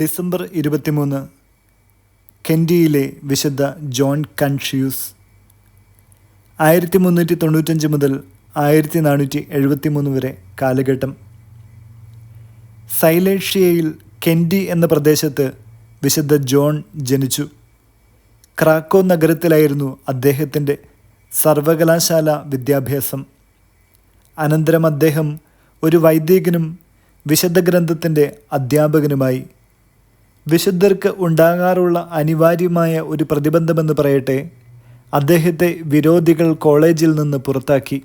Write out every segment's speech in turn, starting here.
December ഇരുപത്തിമൂന്ന് കെൻഡിയിലെ വിശുദ്ധ John കൺഷ്യൂസ് ആയിരത്തി മുന്നൂറ്റി തൊണ്ണൂറ്റഞ്ച് മുതൽ ആയിരത്തി നാനൂറ്റി എഴുപത്തി മൂന്ന് വരെ കാലഘട്ടം. സൈലേഷ്യയിൽ കെൻഡി എന്ന പ്രദേശത്ത് വിശുദ്ധ ജോൺ ജനിച്ചു. ക്രാക്കോ നഗരത്തിലായിരുന്നു അദ്ദേഹത്തിന്റെ സർവകലാശാല വിദ്യാഭ്യാസം. അനന്തരം അദ്ദേഹം ഒരു വൈദികനും വിശുദ്ധ ഗ്രന്ഥത്തിന്റെ അധ്യാപകനുമായി വിശുദ്ധർക്ക് ഉണ്ടാകാറുള്ള അനിവാര്യമായ ഒരു പ്രതിബന്ധമെന്ന് പറയട്ടെ അദ്ദേഹത്തെ വിരോധികൾ കോളേജിൽ നിന്ന് പുറത്താക്കി.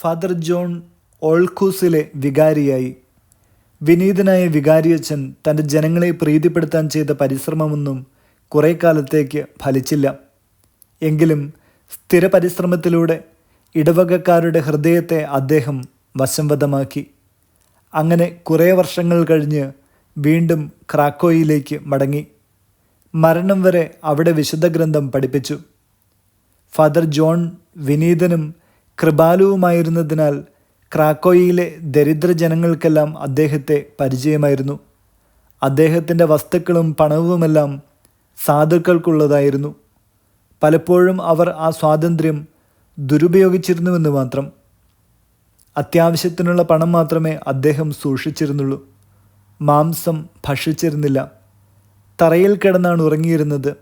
Father John ഓൾക്കൂസിലെ വികാരിയായി. വിനീതനായ വികാരിയച്ഛൻ തന്റെ ജനങ്ങളെ പ്രീതിപ്പെടുത്താൻ ചെയ്ത പരിശ്രമമൊന്നും കുറേ കാലത്തേക്ക് ഫലിച്ചില്ല. എങ്കിലും സ്ഥിര പരിശ്രമത്തിലൂടെ ഇടവകക്കാരുടെ ഹൃദയത്തെ അദ്ദേഹം വശംവദമാക്കി അങ്ങനെ കുറേ വർഷങ്ങൾ കഴിഞ്ഞ് വീണ്ടും ക്രാക്കോയിലേക്ക് മടങ്ങി. മരണം വരെ അവിടെ വിശുദ്ധ ഗ്രന്ഥം പഠിപ്പിച്ചു. ഫാദർ ജോൺ വിനീതനും കൃപാലുവുമായിരുന്നതിനാൽ ക്രാക്കോയിലെ ദരിദ്ര ജനങ്ങൾക്കെല്ലാം അദ്ദേഹത്തെ പരിചയമായിരുന്നു. അദ്ദേഹത്തിന്റെ വസ്തുക്കളും പണവുമെല്ലാം സാധുക്കൾക്കുള്ളതായിരുന്നു. പലപ്പോഴും അവർ ആ സ്വാതന്ത്ര്യം ദുരുപയോഗിച്ചിരുന്നുവെന്ന് മാത്രം. അത്യാവശ്യത്തിനുള്ള പണം മാത്രമേ അദ്ദേഹം സൂക്ഷിച്ചിരുന്നുള്ളൂ. മാംസം ഭക്ഷിച്ചിരുന്നില്ല. തറയിൽ കിടന്നാണ് ഉറങ്ങിയിരുന്നത്.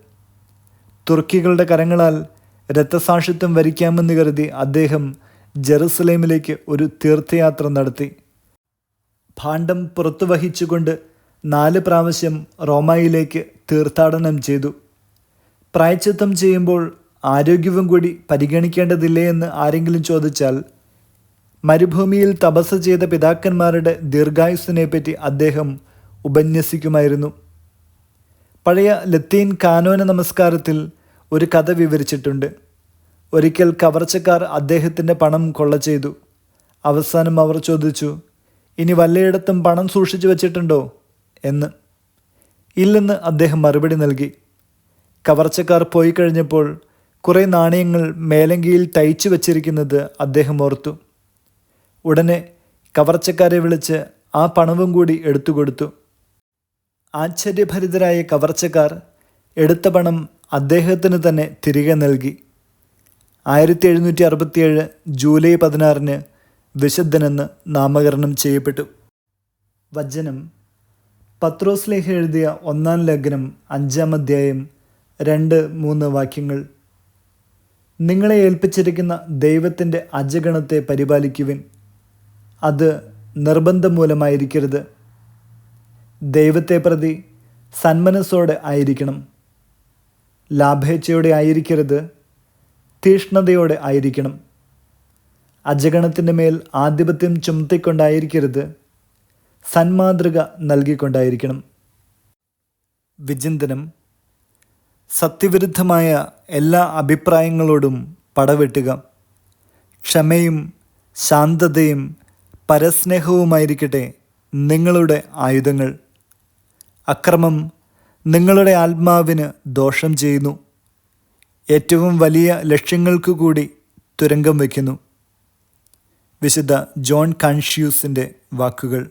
തുർക്കികളുടെ കരങ്ങളാൽ രക്തസാക്ഷിത്വം വരിക്കാമെന്ന് കരുതി അദ്ദേഹം ജെറുസലേമിലേക്ക് ഒരു തീർത്ഥയാത്ര നടത്തി. ഭാണ്ഡം പുറത്തു വഹിച്ചുകൊണ്ട് നാല് പ്രാവശ്യം റോമായിലേക്ക് തീർത്ഥാടനം ചെയ്തു. പ്രായച്ചിത്തം ചെയ്യുമ്പോൾ ആരോഗ്യവും കൂടി പരിഗണിക്കേണ്ടതില്ലേ എന്ന് ആരെങ്കിലും ചോദിച്ചാൽ മരുഭൂമിയിൽ തപസ് ചെയ്ത പിതാക്കന്മാരുടെ ദീർഘായുസ്സിനെപ്പറ്റി അദ്ദേഹം ഉപന്യസിക്കുമായിരുന്നു. പഴയ ലത്തീൻ കാനോന നമസ്കാരത്തിൽ ഒരു കഥ വിവരിച്ചിട്ടുണ്ട്. ഒരിക്കൽ കവർച്ചക്കാർ അദ്ദേഹത്തിന്റെ പണം കൊള്ള ചെയ്തു. അവസാനം അവർ ചോദിച്ചു ഇനി വല്ലയിടത്തും പണം സൂക്ഷിച്ചു വച്ചിട്ടുണ്ടോ? എന്ന്. ഇല്ലെന്ന് അദ്ദേഹം മറുപടി നൽകി. കവർച്ചക്കാർ പോയി കഴിഞ്ഞപ്പോൾ കുറേ നാണയങ്ങൾ മേലങ്കിയിൽ തയ്ച്ചു വച്ചിരിക്കുന്നത് അദ്ദേഹം ഓർത്തു. ഉടനെ കവർച്ചക്കാരെ വിളിച്ച് ആ പണവും കൂടി എടുത്തു കൊടുത്തു ആശ്ചര്യഭരിതരായ കവർച്ചക്കാർ എടുത്ത പണം അദ്ദേഹത്തിന് തന്നെ തിരികെ നൽകി. ആയിരത്തി എഴുന്നൂറ്റി അറുപത്തിയേഴ് ജൂലൈ പതിനാറിന് വിശുദ്ധനെന്ന് നാമകരണം ചെയ്യപ്പെട്ടു. വചനം പത്രോസ്ലേഹ എഴുതിയ ഒന്നാം ലഗ്നം അഞ്ചാം അധ്യായം രണ്ട് മൂന്ന് വാക്യങ്ങൾ. നിങ്ങളെ ഏൽപ്പിച്ചിരിക്കുന്ന ദൈവത്തിന്റെ അജഗണത്തെ പരിപാലിക്കുവിൻ. അത് നിർബന്ധം മൂലമായിരിക്കരുത്. ദൈവത്തെ പ്രതി സന്മനസ്സോടെ ആയിരിക്കണം. ലാഭേച്ഛയോടെ ആയിരിക്കരുത്. തീഷ്ണതയോടെ ആയിരിക്കണം. അജഗണത്തിന്റെ മേൽ ആധിപത്യം ചുമത്തിക്കൊണ്ടായിരിക്കരുത്. സന്മാതൃക നൽകിക്കൊണ്ടായിരിക്കണം. വിചിന്തനം. സത്യവിരുദ്ധമായ എല്ലാ അഭിപ്രായങ്ങളോടും പടവെട്ടുക. ക്ഷമയും ശാന്തതയും പരസ്നേഹവുമായിരിക്കട്ടെ നിങ്ങളുടെ ആയുധങ്ങൾ. അക്രമം നിങ്ങളുടെ ആത്മാവിന് ദോഷം ചെയ്യുന്നു. ഏറ്റവും വലിയ ലക്ഷ്യങ്ങൾക്ക് കൂടി തുരങ്കം വയ്ക്കുന്നു. വിശുദ്ധ ജോൺ കൺഷ്യൂസിന്റെ വാക്കുകൾ.